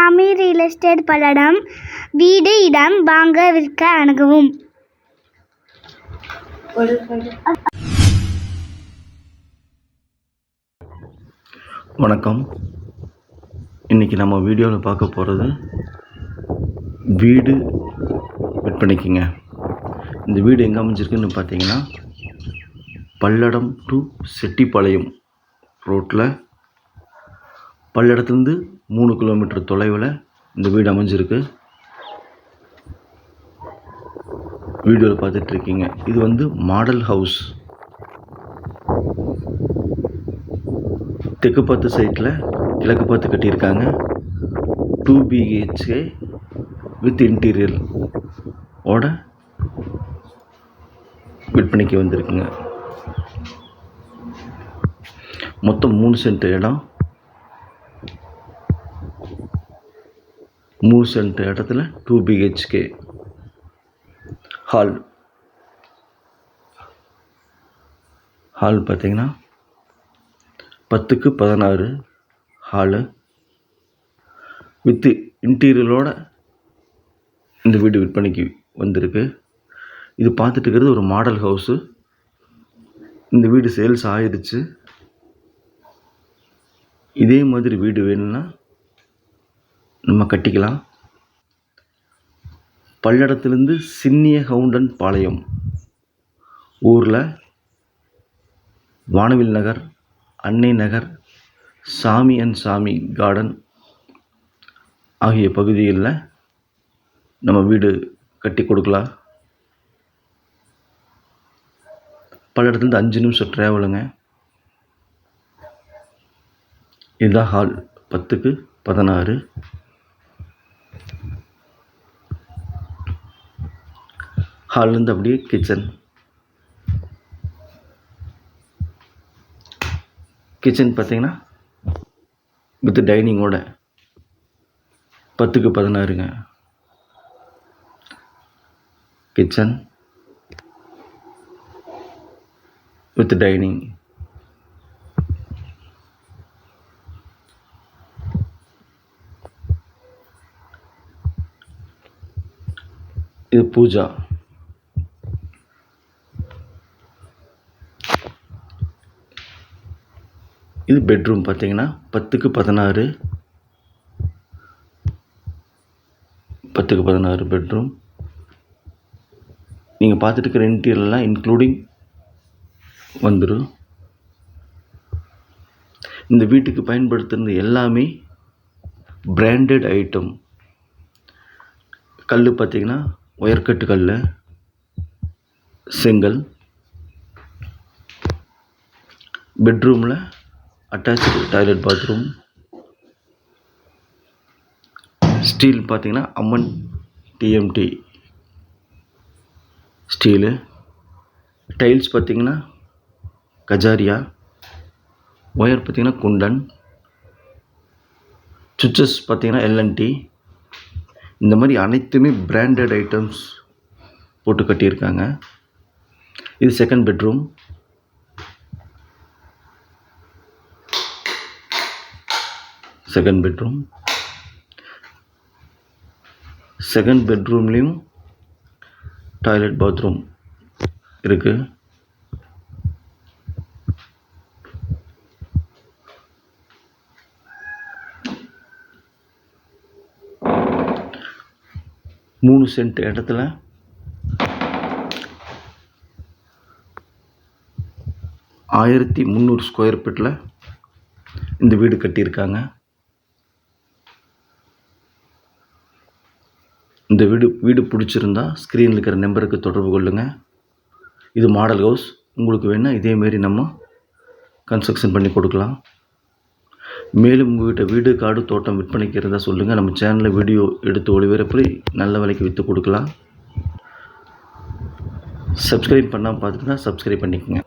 சாமி real estate Palladam வீடு இடம் வாங்க விற்க அணுகவும். வணக்கம். இன்றைக்கி நம்ம வீடியோவில் பார்க்க போகிறது வீடு விற்பனைக்குங்க இந்த வீடு எங்கே அமைஞ்சிருக்குன்னு பார்த்தீங்கன்னா பல்லடம் டு செட்டிப்பாளையம் ரோட்டில் பல்லடத்துலேருந்து மூணு கிலோமீட்டர் தொலைவில் இந்த வீடு அமைஞ்சிருக்கு. வீடியோவில் பார்த்துட்ருக்கீங்க. இது வந்து மாடல் ஹவுஸ். தெற்கு பார்த்து சைட்டில் கிழக்கு பார்த்து கட்டியிருக்காங்க. டூ பிஹெச்கே வித் இன்டீரியர் ஓட விற்பனைக்கு வந்திருக்குங்க. மொத்தம் மூணு சென்ட் இடம். மூணு இடத்துல டூ பிஹெச்கே ஹால் ஹால் பார்த்தீங்கன்னா பத்துக்கு பதினாறு ஹாலு வித்து இன்டீரியரோட இந்த வீடு விற்பனைக்கு வந்திருக்கு. இது பார்த்துட்டு இருக்கிறது ஒரு மாடல் ஹவுஸு இந்த வீடு சேல்ஸ் ஆயிடுச்சு இதே மாதிரி வீடு வேணும்னா நம்ம கட்டிக்கலாம். பல்லடத்துலேருந்து சின்னிய கவுண்டன் பாளையம் ஊரில் வானவில் நகர் அன்னை நகர் சாமி அண்ட் சாமி கார்டன் ஆகிய பகுதிகளில் நம்ம வீடு கட்டி கொடுக்கலாம். பல இடத்துலேருந்து அஞ்சு நிமிஷம் ட்ராவலுங்க இதுதான் ஹால் பத்துக்கு பதினாறு. ஹால்லேருந்து அப்படியே கிச்சன் கிச்சன் பார்த்தீங்கன்னா வித் டைனிங்கோட பத்துக்கு பதினாறுங்க. கிச்சன் வித் டைனிங் இது பூஜா. இது பெட்ரூம் பார்த்தீங்கன்னா பத்துக்கு பதினாறு. பத்துக்கு பதினாறு பெட்ரூம் நீங்கள் பார்த்துட்டு இருக்கிற இன்டீரியர்லாம் இன்க்ளூடிங் வந்துடும் இந்த வீட்டுக்கு பயன்படுத்துறது எல்லாமே பிராண்டட் ஐட்டம் கல் பார்த்திங்கன்னா உயர்கட்டு கல் செங்கல். பெட்ரூமில் அட்டாச்சு டாய்லெட் பாத்ரூம் ஸ்டீல் பார்த்தீங்கன்னா அம்மன் டிஎம்டி ஸ்டீலு டைல்ஸ் பார்த்தீங்கன்னா கஜாரியா. ஒயர் பார்த்தீங்கன்னா குண்டன். சுவிச்சஸ் பார்த்தீங்கன்னா எல்என்டி இந்த மாதிரி அனைத்துமே பிராண்டட் ஐட்டம்ஸ் போட்டு கட்டியிருக்காங்க. இது second bedroom second bedroom second பெட்ரூம்லேயும் toilet bathroom இருக்குது மூணு சென்ட் இடத்துல ஆயிரத்தி முந்நூறு ஸ்கொயர் ஃபீட்டில் இந்த வீடு கட்டியிருக்காங்க. இந்த வீடு வீடு பிடிச்சிருந்தா ஸ்க்ரீனில் இருக்கிற நம்பருக்கு தொடர்பு கொள்ளுங்கள் இது மாடல் ஹவுஸ் உங்களுக்கு வேணால் இதேமாரி நம்ம கன்ஸ்ட்ரக்ஷன் பண்ணி கொடுக்கலாம். மேலும் உங்கள்கிட்ட வீடு காடு தோட்டம் விற்பனைக்கு இருந்தால் சொல்லுங்கள் நம்ம சேனலில் வீடியோ எடுத்து ஒளிபரப்பி நல்ல விலைக்கு விற்று கொடுக்கலாம். சப்ஸ்கிரைப் பண்ணாமல் பார்த்துட்டுனா சப்ஸ்கிரைப் பண்ணிக்கோங்க.